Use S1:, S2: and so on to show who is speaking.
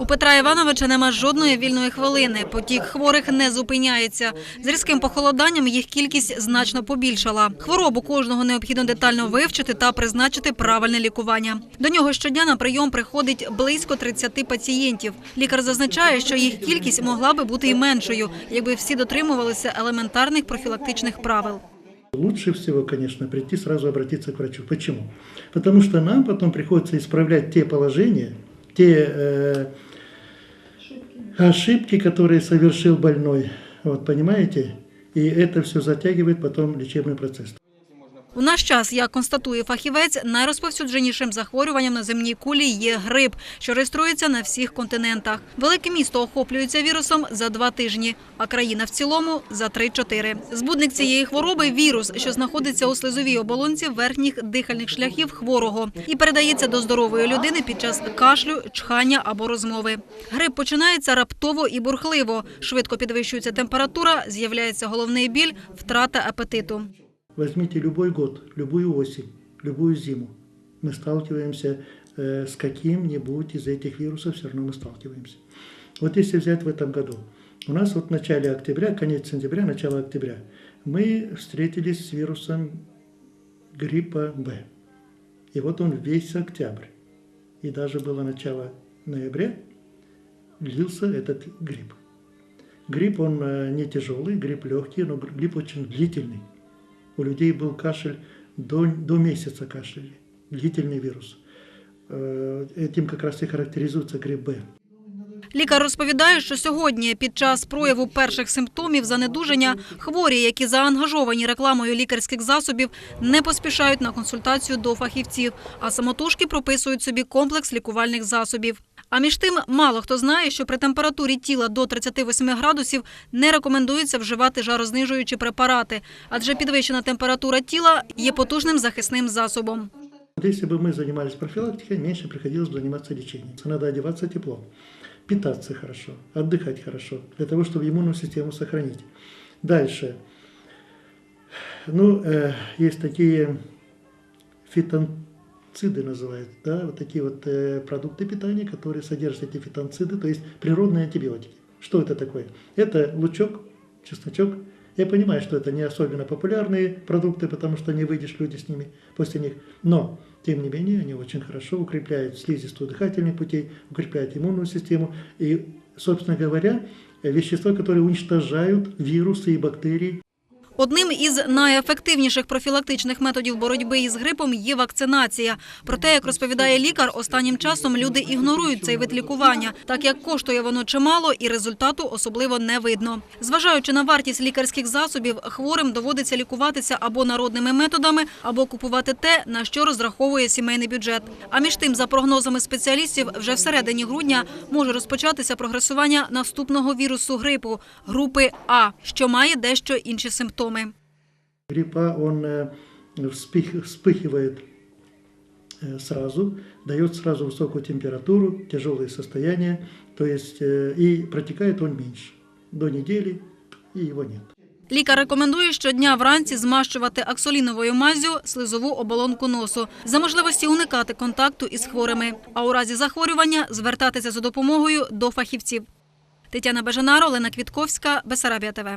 S1: У Петра Івановича нема жодної вільної хвилини. Потік хворих не зупиняється. З різким похолоданням їх кількість значно побільшала. Хворобу кожного необхідно детально вивчити та призначити правильне лікування. До нього щодня на прийом приходить близько 30 пацієнтів. Лікар зазначає, що їх кількість могла би бути і меншою, якби всі дотримувалися елементарних профілактичних правил.
S2: Лучше всего, конечно, прийти сразу обратиться к врачу. Почему? Потому что нам потом приходится исправлять те положения, те э, ошибки, которые совершил больной. Вот понимаете? И это все затягивает потом лечебный процесс.
S1: У наш час, як констатує фахівець, найрозповсюдженішим захворюванням на земній кулі є грип, що реєструється на всіх континентах. Велике місто охоплюється вірусом за два тижні, а країна в цілому за 3-4. Збудник цієї хвороби вірус, що знаходиться у слизовій оболонці верхніх дихальних шляхів хворого і передається до здорової людини під час кашлю, чхання або розмови. Грип починається раптово і бурхливо. Швидко підвищується температура, з'являється головний біль, втрата апетиту.
S2: Возьмите любой год, любую осень, любую зиму. Мы сталкиваемся э, с каким-нибудь из этих вирусов, все равно мы сталкиваемся. Вот если взять в этом году, у нас вот в начале октября, конец сентября, начало октября, мы встретились с вирусом гриппа Б. И вот он весь октябрь. И даже было начало ноября, длился этот грипп. Грипп, он э, не тяжелый, грипп легкий, но грипп очень длительный. У людей был кашель до, до месяца кашляли, длительный вирус. Э, Этим как раз и характеризуется грипп Б.
S1: Лікар розповідає, що сьогодні під час прояву перших симптомів занедужання хворі, які заангажовані рекламою лікарських засобів, не поспішають на консультацію до фахівців, а самотужки прописують собі комплекс лікувальних засобів. А між тим, мало хто знає, що при температурі тіла до 38 градусів не рекомендується вживати жарознижуючі препарати, адже підвищена температура тіла є потужним захисним засобом.
S2: Вот Если бы мы занимались профилактикой, меньше приходилось бы заниматься лечением. Надо одеваться тепло, питаться хорошо, отдыхать хорошо, для того, чтобы иммунную систему сохранить. Дальше. Ну, э, есть такие фитонциды называют, да, вот такие вот э, продукты питания, которые содержат эти фитонциды, то есть природные антибиотики. Что это такое? Это лучок, чесночок. Я понимаю, что это не особенно популярные продукты, потому что не выйдешь люди с ними после них. Но, тем не менее, они очень хорошо укрепляют слизистую дыхательных путей, укрепляют иммунную систему. И, собственно говоря, вещества, которые уничтожают вирусы и бактерии
S1: Одним із найефективніших профілактичних методів боротьби із грипом є вакцинація. Проте, як розповідає лікар, останнім часом люди ігнорують цей вид лікування, так як коштує воно чимало і результату особливо не видно. Зважаючи на вартість лікарських засобів, хворим доводиться лікуватися або народними методами, або купувати те, на що розраховує сімейний бюджет. А між тим, за прогнозами спеціалістів, вже всередині грудня може розпочатися прогресування наступного вірусу грипу групи А, що має дещо інші симптоми
S2: Гриппа, он э, вспых- вспыхивает э, сразу, дает сразу высокую температуру, тяжелые состояния, то есть э, и протекает он меньше. До недели и его нет.
S1: Лікар рекомендує щодня вранці змащувати аксоліновою маззю слизову оболонку носу за можливості уникати контакту із хворими, а у разі захворювання звертатися за допомогою до фахівців. Тетяна Бежанар, Олена Квітковська, Бесарабія ТВ.